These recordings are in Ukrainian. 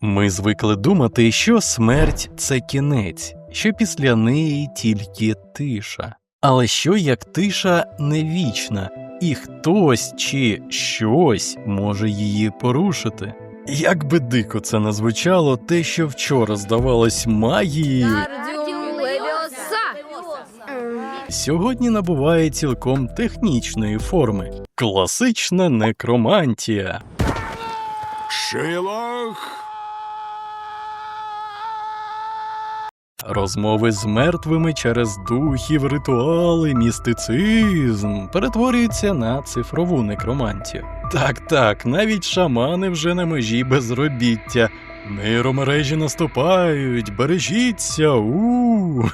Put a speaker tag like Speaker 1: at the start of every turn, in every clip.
Speaker 1: Ми звикли думати, що смерть це кінець, що після неї тільки тиша. Але що як тиша не вічна, і хтось чи щось може її порушити? Як би дико це не звучало, те, що вчора здавалось магією, сьогодні набуває цілком технічної форми класична некромантія.
Speaker 2: Шилах.
Speaker 1: Розмови з мертвими через духів, ритуали, містицизм перетворюються на цифрову некромантію. Так, так, навіть шамани вже на межі безробіття. Нейромережі наступають, бережіться. у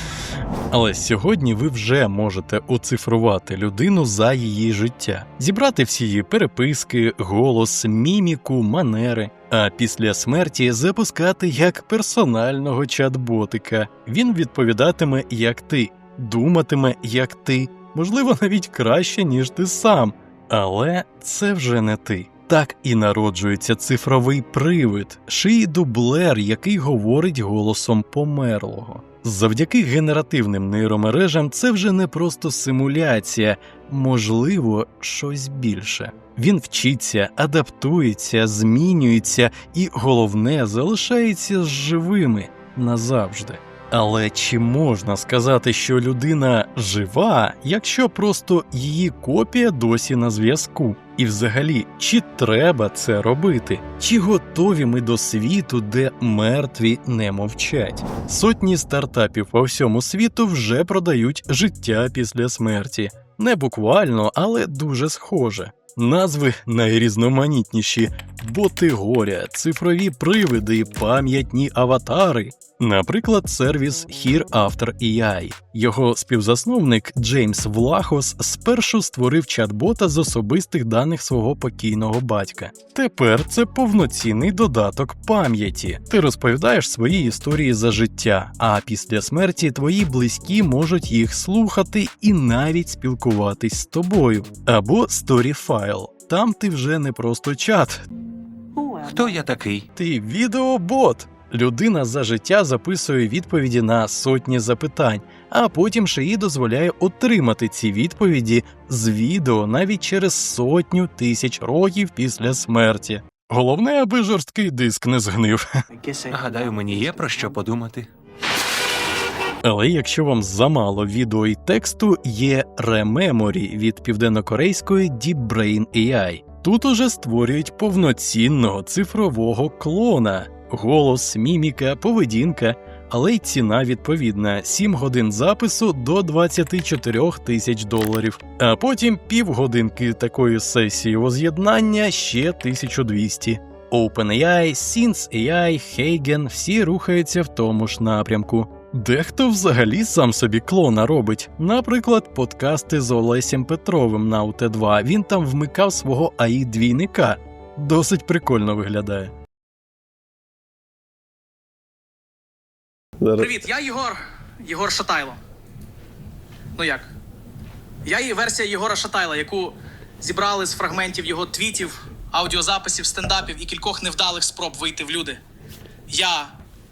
Speaker 1: Але сьогодні ви вже можете оцифрувати людину за її життя, зібрати всі її переписки, голос, міміку, манери. А після смерті запускати як персонального чат-ботика. Він відповідатиме як ти, думатиме як ти, можливо, навіть краще, ніж ти сам. Але це вже не ти. Так і народжується цифровий привид, шиї дублер, який говорить голосом померлого. Завдяки генеративним нейромережам це вже не просто симуляція, можливо, щось більше. Він вчиться, адаптується, змінюється і, головне, залишається живими назавжди. Але чи можна сказати, що людина жива, якщо просто її копія досі на зв'язку? І взагалі, чи треба це робити? Чи готові ми до світу, де мертві не мовчать? Сотні стартапів по всьому світу вже продають життя після смерті. Не буквально, але дуже схоже. Назви найрізноманітніші: боти горя, цифрові привиди, пам'ятні аватари. Наприклад, сервіс Here After AI. Його співзасновник Джеймс Влахос спершу створив чат-бота з особистих даних свого покійного батька. Тепер це повноцінний додаток пам'яті. Ти розповідаєш свої історії за життя, а після смерті твої близькі можуть їх слухати і навіть спілкуватись з тобою. Або Storyfile. Там ти вже не просто чат,
Speaker 3: Хто я такий?
Speaker 1: ти відеобот. Людина за життя записує відповіді на сотні запитань, а потім ще їй дозволяє отримати ці відповіді з відео навіть через сотню тисяч років після смерті. Головне, аби жорсткий диск не згнив.
Speaker 3: Гадаю, мені є про що подумати.
Speaker 1: Але якщо вам замало відео і тексту, є Rememori від південнокорейської Deep Brain AI. Тут уже створюють повноцінного цифрового клона, голос, міміка, поведінка, але й ціна відповідна: 7 годин запису до 24 тисяч доларів, а потім півгодинки такої сесії воз'єднання ще 1200. OpenAI, SenseAI, Heigen – всі рухаються в тому ж напрямку. Дехто взагалі сам собі клона робить. Наприклад, подкасти з Олесем Петровим на УТ2. Він там вмикав свого АІ двійника. Досить прикольно виглядає.
Speaker 4: Привіт, я Єгор. Єгор Шатайло. Ну як? Я є версія Єгора Шатайла, яку зібрали з фрагментів його твітів, аудіозаписів, стендапів і кількох невдалих спроб вийти в люди. Я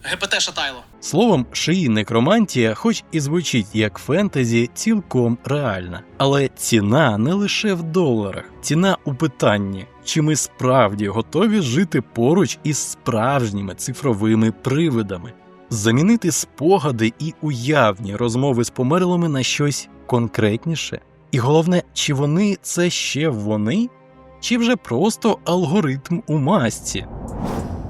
Speaker 4: ГПТ Шатайло.
Speaker 1: Словом, шиї некромантія, хоч і звучить як фентезі, цілком реальна. Але ціна не лише в доларах, ціна у питанні, чи ми справді готові жити поруч із справжніми цифровими привидами, замінити спогади і уявні розмови з померлими на щось конкретніше. І головне, чи вони це ще вони, чи вже просто алгоритм у масці.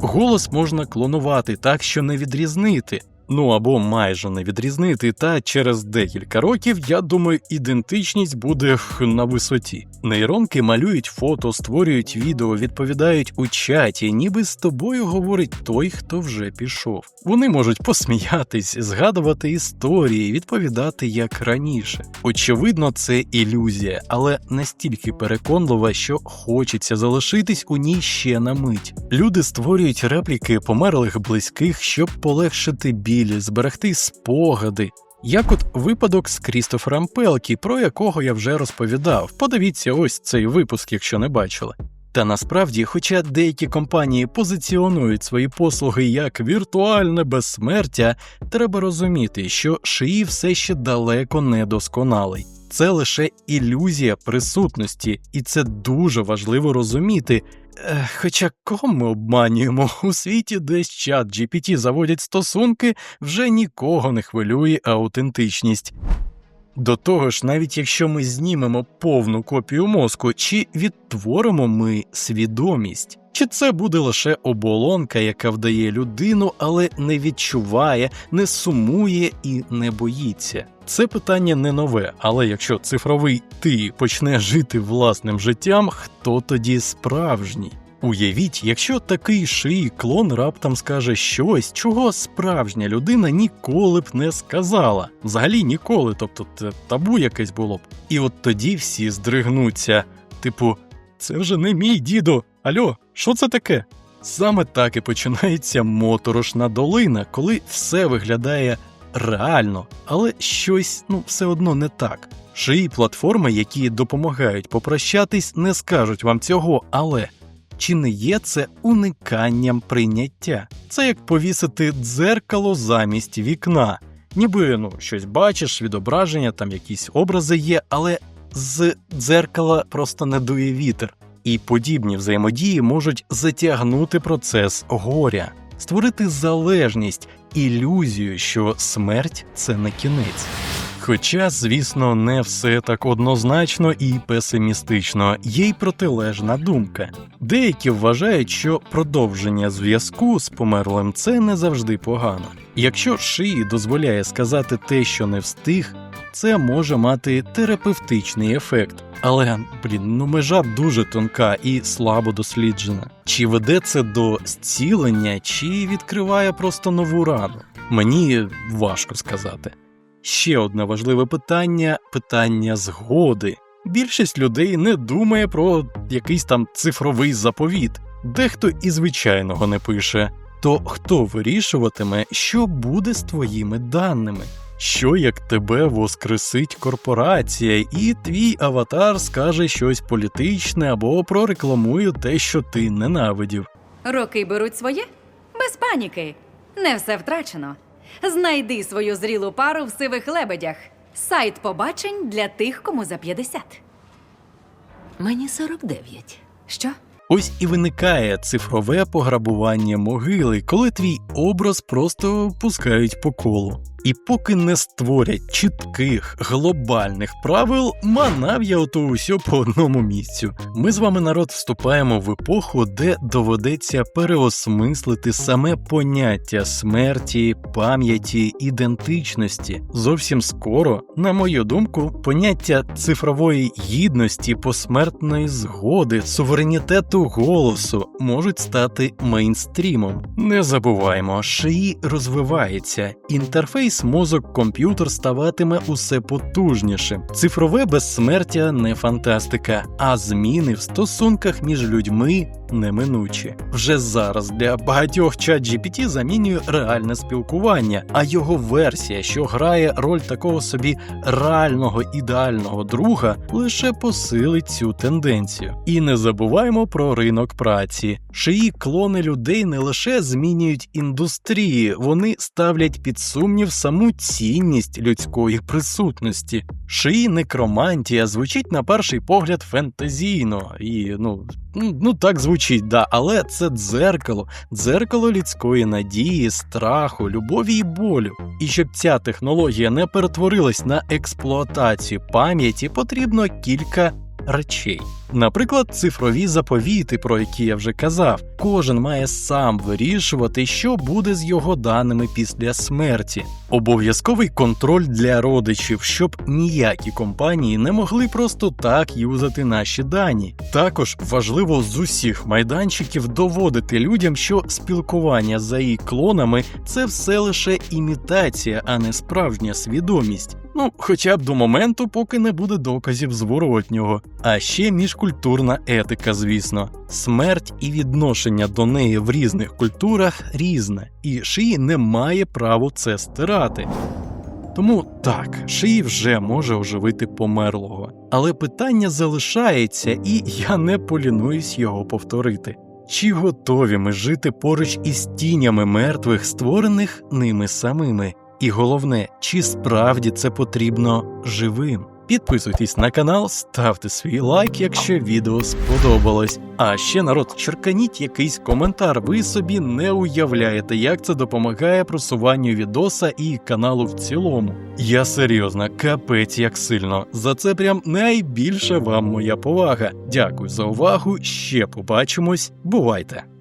Speaker 1: Голос можна клонувати так, що не відрізнити. Ну або майже не відрізнити, та через декілька років, я думаю, ідентичність буде на висоті. Нейронки малюють фото, створюють відео, відповідають у чаті, ніби з тобою говорить той, хто вже пішов. Вони можуть посміятись, згадувати історії, відповідати як раніше. Очевидно, це ілюзія, але настільки переконлива, що хочеться залишитись у ній ще на мить. Люди створюють репліки померлих близьких, щоб полегшити біль, зберегти спогади. Як от випадок з Крістофером Пелкі, про якого я вже розповідав. Подивіться ось цей випуск, якщо не бачили. Та насправді, хоча деякі компанії позиціонують свої послуги як віртуальне безсмертя, треба розуміти, що шиї все ще далеко не досконалий. Це лише ілюзія присутності, і це дуже важливо розуміти. Е, Хоча кого ми обманюємо у світі, де з чат GPT заводять стосунки, вже нікого не хвилює аутентичність. До того ж, навіть якщо ми знімемо повну копію мозку, чи відтворимо ми свідомість, чи це буде лише оболонка, яка вдає людину, але не відчуває, не сумує і не боїться. Це питання не нове, але якщо цифровий ти почне жити власним життям, хто тоді справжній? Уявіть, якщо такий шиї клон раптом скаже щось, чого справжня людина ніколи б не сказала. Взагалі ніколи, тобто це табу якесь було б. І от тоді всі здригнуться. Типу, це вже не мій дідо. Альо, що це таке? Саме так і починається моторошна долина, коли все виглядає реально, але щось ну все одно не так. Шиї платформи, які допомагають попрощатись, не скажуть вам цього, але чи не є це униканням прийняття? Це як повісити дзеркало замість вікна. Ніби ну щось бачиш, відображення, там якісь образи є, але з дзеркала просто не дує вітер. І подібні взаємодії можуть затягнути процес горя, створити залежність, ілюзію, що смерть це не кінець. Хоча, звісно, не все так однозначно і песимістично, є й протилежна думка. Деякі вважають, що продовження зв'язку з померлим це не завжди погано. Якщо шиї дозволяє сказати те, що не встиг, це може мати терапевтичний ефект. Але, блін, ну межа дуже тонка і слабо досліджена. Чи веде це до зцілення, чи відкриває просто нову рану? Мені важко сказати. Ще одне важливе питання питання згоди. Більшість людей не думає про якийсь там цифровий заповіт, дехто і звичайного не пише. То хто вирішуватиме, що буде з твоїми даними? Що як тебе воскресить корпорація, і твій аватар скаже щось політичне або прорекламує те, що ти ненавидів?
Speaker 5: Роки беруть своє? Без паніки. Не все втрачено. Знайди свою зрілу пару в сивих лебедях. Сайт побачень для тих, кому за 50.
Speaker 2: Мені 49.
Speaker 5: Що?
Speaker 1: Ось і виникає цифрове пограбування могили, коли твій образ просто пускають по колу. І поки не створять чітких глобальних правил, манав я ото усьо по одному місцю. Ми з вами, народ, вступаємо в епоху, де доведеться переосмислити саме поняття смерті, пам'яті, ідентичності. Зовсім скоро, на мою думку, поняття цифрової гідності, посмертної згоди, суверенітету голосу можуть стати мейнстрімом. Не забуваємо, шиї розвивається, інтерфейс мозок комп'ютер ставатиме усе потужнішим. Цифрове безсмертя не фантастика, а зміни в стосунках між людьми неминучі. Вже зараз для багатьох чат GPT замінює реальне спілкування, а його версія, що грає роль такого собі реального ідеального друга, лише посилить цю тенденцію. І не забуваємо про ринок праці. Шиї клони людей не лише змінюють індустрії, вони ставлять під сумнів саму цінність людської присутності. Шиї некромантія звучить на перший погляд фентезійно і ну, ну, ну так звучить, да, але це дзеркало, дзеркало людської надії, страху, любові і болю. І щоб ця технологія не перетворилась на експлуатацію пам'яті, потрібно кілька речей. Наприклад, цифрові заповіти, про які я вже казав. Кожен має сам вирішувати, що буде з його даними після смерті. Обов'язковий контроль для родичів, щоб ніякі компанії не могли просто так юзати наші дані. Також важливо з усіх майданчиків доводити людям, що спілкування за її клонами це все лише імітація, а не справжня свідомість. Ну, хоча б до моменту, поки не буде доказів зворотнього. А ще міжкультурна етика, звісно. Смерть і відношення до неї в різних культурах різне, і шиї не має права це стирати. Тому так, Шиї вже може оживити померлого. Але питання залишається, і я не полінуюсь його повторити. Чи готові ми жити поруч із тінями мертвих, створених ними самими? І головне, чи справді це потрібно живим? Підписуйтесь на канал, ставте свій лайк, якщо відео сподобалось. А ще народ, черканіть якийсь коментар. Ви собі не уявляєте, як це допомагає просуванню відоса і каналу в цілому. Я серйозно, капець як сильно. За це прям найбільша вам моя повага. Дякую за увагу. Ще побачимось. Бувайте!